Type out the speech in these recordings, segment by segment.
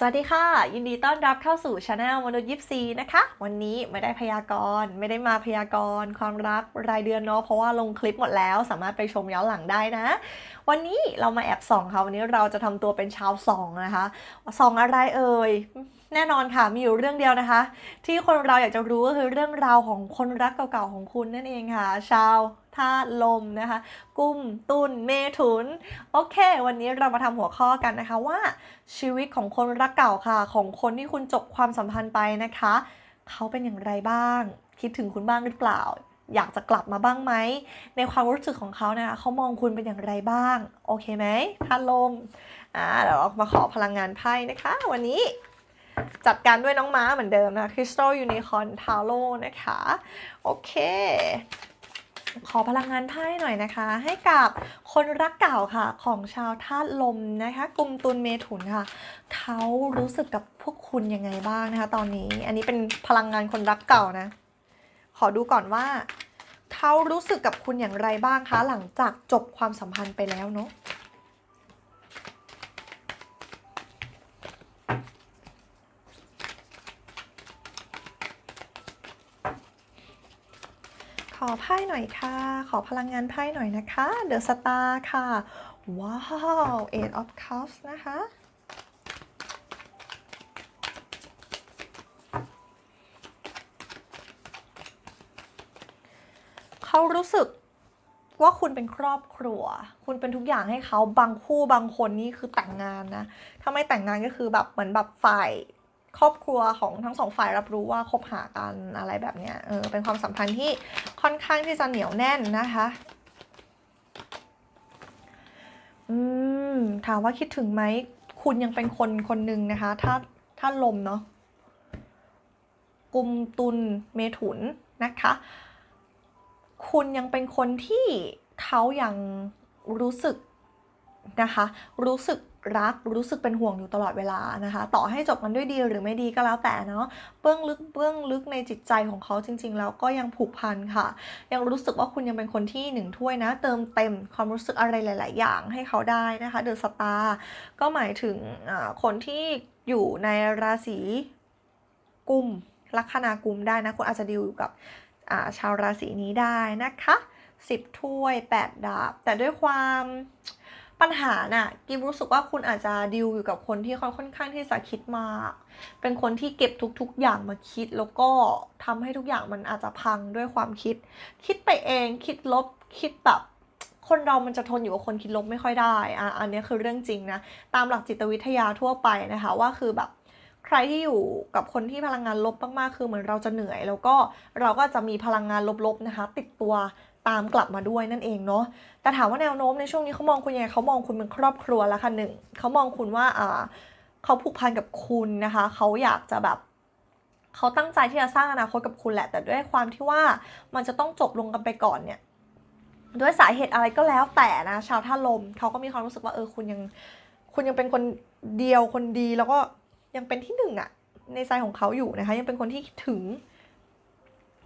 สวัสดีค่ะ ยินดีต้อนรับเข้าสู่ช anel มนุษย์ยิปซีนะคะ วันนี้ไม่ได้พยากรณ์ไม่ได้มาพยากรณ์ความรักรายเดือนเนาะเพราะว่าลงคลิปหมดแล้ว สามารถไปชมย้อนหลังได้นะ วันนี้เรามาแอบส่องค่ะวันนี้เราจะทำตัวเป็นชาวส่องนะคะส่องอะไรเอ่ยแน่นอนค่ะมีอยู่เรื่องเดียวนะคะ ที่คนเราอยากจะรู้ก็คือเรื่องราวของคนรักเก่าๆของคุณนั่นเองค่ะ ชาว ธาตุลมนะคะ กุ้มตุนเมถุน โอเค วันนี้เรามาทำหัวข้อกันนะคะว่าชีวิตของคนรักเก่าค่ะ ของคนที่คุณจบความสัมพันธ์ไปนะคะ เขาเป็นอย่างไรบ้าง คิดถึงคุณบ้างหรือเปล่า อยากจะกลับมาบ้างไหม ในความรู้สึกของเขานะคะเขามองคุณเป็นอย่างไรบ้าง โอเคไหมท่านลมอ่าเดี๋ยวเรามาขอพลังงานไพ่นะคะ วันนี้จัดการด้วยน้องม้าเหมือนเดิมนะ Crystal Unicorn Tarot นะคะ โอเค ขอพลังงานไพ่หน่อยนะคะ ให้กับคนรักเก่าค่ะของชาวธาตุลมนะคะกลุ่มตุลเมถุนค่ะเขารู้สึกกับพวกคุณยังไงบ้างนะคะ ตอนนี้อันนี้เป็นพลังงานคนรักเก่านะ ขอดูก่อนว่าเขารู้สึกกับคุณอย่างไรบ้างคะ หลังจากจบความสัมพันธ์ไปแล้วเนาะ ขอไพ่หน่อยค่ะ ขอพลังงานไพ่หน่อยนะคะเดอะสตาร์ค่ะ ว้าว Eight of Cups นะคะ เขารู้สึกว่าคุณเป็นครอบครัว คุณเป็นทุกอย่างให้เขาบางคู่บางคนนี่คือแต่งงานนะ ถ้าไม่แต่งงานก็คือแบบเหมือนแบบฝ่าย ครอบครัวของทั้งสองฝ่ายรับรู้ว่าคบหากันอะไรแบบเนี้ยเออเป็นความสัมพันธ์ที่ค่อนข้างที่จะเหนียวแน่นนะคะอืมถามว่าคิดถึงไหมคุณยังเป็นคนคนหนึ่งนะคะ ถ้าถ้าลมเนาะกุมตุลเมถุนนะคะ คุณยังเป็นคนที่เขายังรู้สึกนะคะ รู้สึก รักรู้สึกเป็นห่วงอยู่ตลอดเวลานะคะ ต่อให้จบกันด้วยดีหรือไม่ดีก็แล้วแต่เนาะเบื้องลึกเบื้องลึกในจิตใจของเขาจริง ๆ แล้วก็ยังผูกพันค่ะ ยังรู้สึกว่าคุณยังเป็นคนที่หนึ่งถ้วยนะ เติมเต็มความรู้สึกอะไรหลาย ๆ อย่างให้เขาได้นะคะเดอะสตาร์ก็หมายถึงคนที่อยู่ในราศีกุมลัคนากุมได้นะคุณอาจจะดีอยู่กับาชาวราศีนี้ได้นะคะสิบถ้วย 8 ดาบ แต่ด้วยความ ปัญหาน่ะกิมรู้สึกว่าคุณอาจจะดิวอยู่กับคนที่เขาค่อนข้างที่จะคิดมาก เป็นคนที่เก็บทุก ๆ อย่างมาคิด แล้วก็ทำให้ทุกอย่างมันอาจจะพังด้วยความคิด คิดไปเองคิดลบคิดแบบคนเรามันจะทนอยู่กับคนคิดลบไม่ค่อยได้อะอันนี้คือเรื่องจริงนะ ตามหลักจิตวิทยาทั่วไปนะคะว่าคือแบบใครที่อยู่กับคนที่พลังงานลบมากๆ คือเหมือนเราจะเหนื่อย แล้วก็เราก็จะมีพลังงานลบๆนะคะ ติดตัว ตามกลับมาด้วยนั่นเองเนาะแต่ถามว่าแนวโน้มในช่วงนี้เขามองคุณยังไงเขามองคุณเป็นครอบครัวแล้วค่ะหนึ่งเขามองคุณว่าอ่าเขาผูกพันกับคุณนะคะเขาอยากจะแบบเขาตั้งใจที่จะสร้างอนาคตกับคุณแหละ แต่ด้วยความที่ว่ามันจะต้องจบลงกันไปก่อนเนี่ยด้วยสาเหตุอะไรก็แล้วแต่นะชาวท่าลมเขาก็มีความรู้สึกว่าเออคุณยังคุณยังเป็นคนเดียวคนดีแล้วก็ยังเป็นที่หนึ่งอะในใจของเขาอยู่นะคะ ยังเป็นคนที่คิดถึง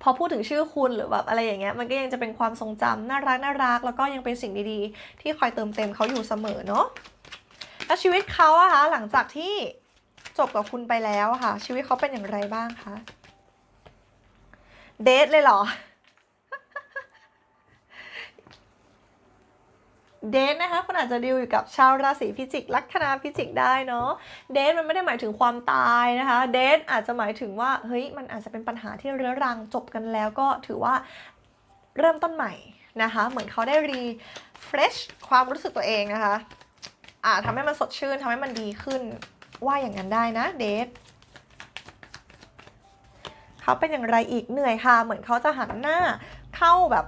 พอพูดถึงชื่อคุณหรือแบบอะไรอย่างเงี้ยมันก็ยังจะเป็นความทรงจำน่ารักน่ารักแล้วก็ยังเป็นสิ่งดีๆ ที่คอยเติมเต็มเขาอยู่เสมอเนาะแล้วชีวิตเขาอะคะหลังจากที่จบกับคุณไปแล้วค่ะ ชีวิตเขาเป็นอย่างไรบ้างคะเดทเลยเหรอ เดทนะคะคุณอาจจะดีลอยู่กับชาวราศีพิจิกลัคนาพิจิกได้เนาะเดทมันไม่ได้หมายถึงความตายนะคะเดทอาจจะหมายถึงว่าเฮ้ยมันอาจจะเป็นปัญหาที่เรื้อรังจบกันแล้วก็ถือว่าเริ่มต้นใหม่นะคะเหมือนเขาได้รีเฟรชความรู้สึกตัวเองนะคะอ่าทำให้มันสดชื่นทำให้มันดีขึ้นว่าอย่างนั้นได้นะเดทเขาเป็นอย่างไรอีกเหนื่อยค่ะ เหมือนเขาจะหันหน้าเข้าแบบ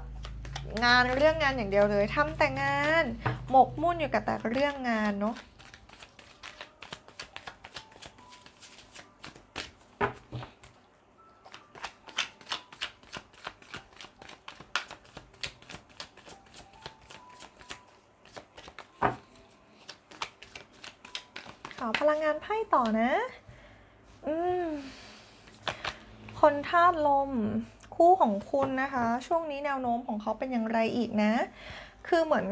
งานเรื่องงานอย่างเดียวเลยทำแต่งาน หมกมุ่นอยู่กับแต่เรื่องงานเนาะขอพลังงานไพ่ต่อนะ อืม คนธาตุลม คู่ของคุณนะคะ ช่วงนี้แนวโน้มของเขาเป็นอย่างไรอีกนะ คือเหมือน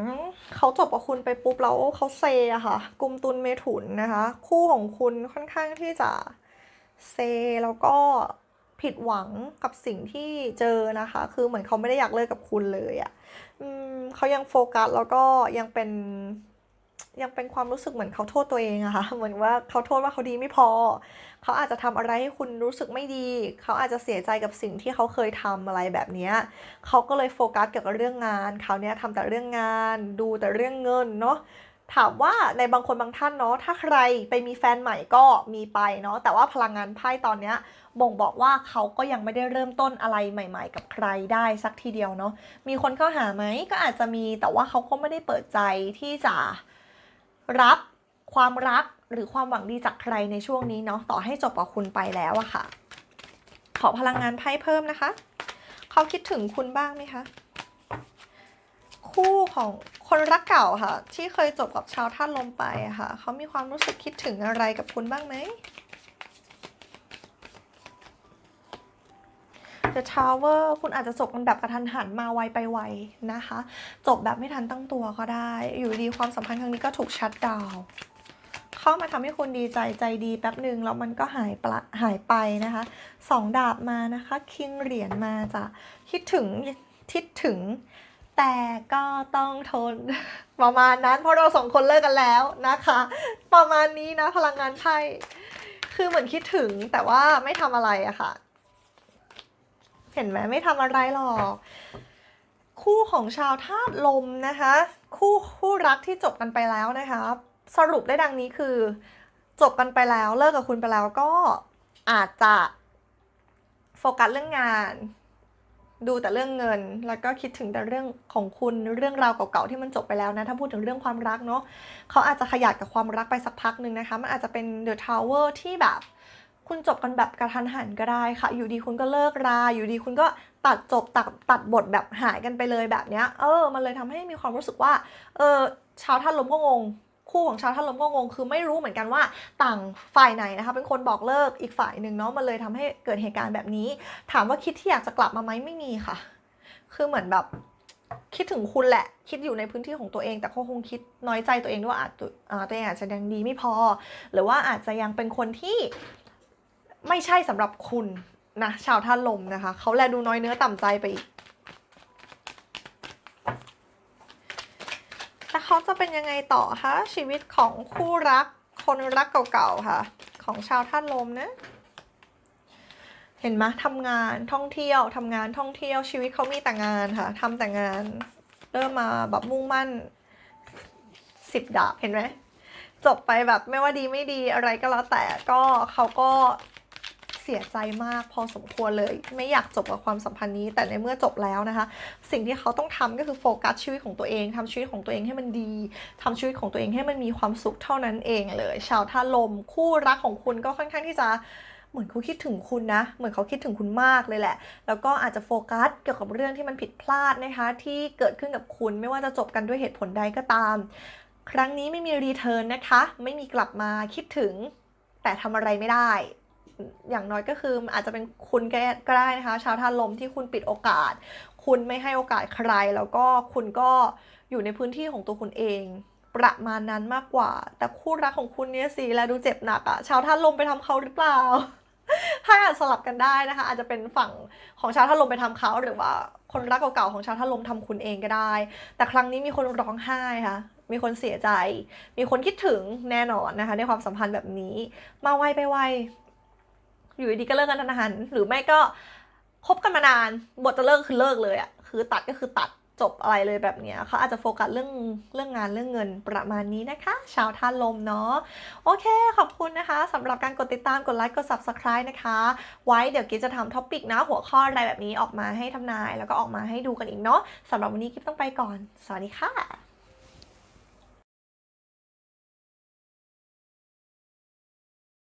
เขาจบกับคุณไปปุ๊บแล้วเขาเซอะค่ะกุมตุนเมถุนนะคะ คู่ของคุณค่อนข้างที่จะเซแล้วก็ผิดหวังกับสิ่งที่เจอนะคะ คือเหมือนเขาไม่ได้อยากเลิกกับคุณเลยอะอืมเขายังโฟกัสแล้วก็ยังเป็น ยังเป็นความรู้สึกเหมือนเขาโทษตัวเองอะค่ะเหมือนว่าเขาโทษว่าเขาดีไม่พอ เขาอาจจะทำอะไรให้คุณรู้สึกไม่ดี เขาอาจจะเสียใจกับสิ่งที่เขาเคยทำอะไรแบบนี้เขาก็เลยโฟกัสเกี่ยวกับเรื่องงานเขาเนี้ยทำแต่เรื่องงาน ดูแต่เรื่องเงินเนาะถามว่าในบางคนบางท่านเนาะถ้าใครไปมีแฟนใหม่ก็มีไปเนาะแต่ว่าพลังงานไพ่ตอนเนี้ยบ่งบอกว่าเขาก็ยังไม่ได้เริ่มต้นอะไรใหม่ ๆ กับใครได้สักทีเดียวเนาะมีคนเข้าหาไหมก็อาจจะมีแต่ว่าเขาก็ไม่ได้เปิดใจที่จะ รับความรักหรือความหวังดีจากใครในช่วงนี้เนาะต่อให้จบกับคุณไปแล้วอะค่ะ ขอพลังงานไพ่เพิ่มนะคะ เขาคิดถึงคุณบ้างไหมคะ คู่ของคนรักเก่าค่ะ ที่เคยจบกับชาวท่านลมไปอะค่ะเขามีความรู้สึกคิดถึงอะไรกับคุณบ้างไหม The Tower คุณอาจจะจบกันแบบกระทันหันมาไวไปไวนะคะ จบแบบไม่ทันตั้งตัวก็ได้ อยู่ดีความสัมพันธ์ครั้งนี้ก็ถูกชัดดาว เข้ามาทำให้คุณดีใจใจดีแป๊บหนึ่งแล้วมันก็หายปละหายไปนะคะสองดาบมานะคะคิงเหรียญมาจะคิดถึงคิดถึงแต่ก็ต้องทนประมาณนั้น เพราะเราสองคนเลิกกันแล้วนะคะ ประมาณนี้นะพลังงานไพ่คือเหมือนคิดถึงแต่ว่าไม่ทำอะไรอะค่ะ เห็นไหมไม่ทำอะไรหรอก คู่ของชาวธาตุลมนะคะ คู่คู่รักที่จบกันไปแล้วนะคะ สรุปได้ดังนี้คือ จบกันไปแล้วเลิกกับคุณไปแล้วก็อาจจะโฟกัสเรื่องงาน ดูแต่เรื่องเงิน แล้วก็คิดถึงแต่เรื่องของคุณเรื่องราวเก่าๆที่มันจบไปแล้วนะถ้าพูดถึงเรื่องความรักเนาะเขาอาจจะขยาดกับความรักไปสักพักหนึ่งนะคะ มันอาจจะเป็นเดอะทาวเวอร์ที่แบบ คุณจบกันแบบกระทันหันก็ได้ค่ะ อยู่ดีคุณก็เลิกรา อยู่ดีคุณก็ตัดจบตัดตัดบทแบบหายกันไปเลยแบบเนี้ย เออ มันเลยทำให้มีความรู้สึกว่า เออชาวท่านลมก็งง คู่ของชาวท่านลมก็งง คือไม่รู้เหมือนกันว่าต่างฝ่ายไหนนะคะ เป็นคนบอกเลิกอีกฝ่ายหนึ่งเนาะ มันเลยทำให้เกิดเหตุการณ์แบบนี้ ถามว่าคิดที่อยากจะกลับมาไหมไม่มีค่ะ คือเหมือนแบบคิดถึงคุณแหละ คิดอยู่ในพื้นที่ของตัวเอง แต่ก็คงคิดน้อยใจตัวเองด้วยว่าอาจตัวเองอาจจะยังดีไม่พอ หรือว่าอาจจะยังเป็นคนที่ ไม่ใช่สำหรับคุณนะชาวท่านลมนะคะ เขาแลดูน้อยเนื้อต่ำใจไปอีก แต่เขาจะเป็นยังไงต่อคะชีวิตของคู่รักคนรักเก่าๆค่ะ ของชาวท่านลมนะเห็นไหมทำงานท่องเที่ยวทำงานท่องเที่ยวชีวิตเขามีแต่งานค่ะทำแต่งาน เริ่มมาแบบมุ่งมั่นสิบดาบเห็นไหมจบไปแบบไม่ว่าดีไม่ดีอะไรก็แล้วแต่ก็เขาก็ เสียใจมากพอสมควรเลย ไม่อยากจบกับความสัมพันธ์นี้ แต่ในเมื่อจบแล้วนะคะ สิ่งที่เขาต้องทำก็คือโฟกัสชีวิตของตัวเองทำชีวิตของตัวเองให้มันดีทำชีวิตของตัวเองให้มันมีความสุขเท่านั้นเองเลย ชาวท่าลมคู่รักของคุณก็ค่อนข้างที่จะเหมือนเขาคิดถึงคุณนะ เหมือนเขาคิดถึงคุณมากเลยแหละ แล้วก็อาจจะโฟกัสเกี่ยวกับเรื่องที่มันผิดพลาดนะคะ ที่เกิดขึ้นกับคุณไม่ว่าจะจบกันด้วยเหตุผลใดก็ตาม ครั้งนี้ไม่มีรีเทิร์นนะคะ ไม่มีกลับมาคิดถึง แต่ทำอะไรไม่ได้ อย่างน้อยก็คืออาจจะเป็นคุณก็ได้นะคะ ชาวท่าลมที่คุณปิดโอกาส คุณไม่ให้โอกาสใคร แล้วก็คุณก็อยู่ในพื้นที่ของตัวคุณเอง ประมาณนั้นมากกว่า แต่คู่รักของคุณเนี่ยสิแล้วดูเจ็บหนักอะชาวท่าลมไปทำเขาหรือเปล่าถ้าอาจสลับกันได้นะคะ อาจจะเป็นฝั่งของชาวท่าลมไปทำเขาหรือว่าคนรักเก่าๆของชาวท่าลมทำคุณเองก็ได้ แต่ครั้งนี้มีคนร้องไห้ค่ะมีคนเสียใจ มีคนคิดถึงแน่นอนนะคะ ในความสัมพันธ์แบบนี้ มาไวไปไว อยู่ดีๆก็เลิกกันทันหันหรือไม่ก็คบกันมานาน บทจะเลิกคือเลิกเลยอะคือตัดก็คือตัดจบอะไรเลยแบบเนี้ยเขาอาจจะโฟกัสเรื่องเรื่องงานเรื่องเงินประมาณนี้นะคะ ชาวท่านลมเนาะโอเค ขอบคุณนะคะสำหรับการกดติดตามกดไลค์กด subscribe นะคะ ไว้เดี๋ยวกิ๊จะทำท็อปิกนะหัวข้ออะไรแบบนี้ออกมาให้ทำนาย แล้วก็ออกมาให้ดูกันอีกเนาะสำหรับวันนี้กิ๊ต้องไปก่อน สวัสดีค่ะ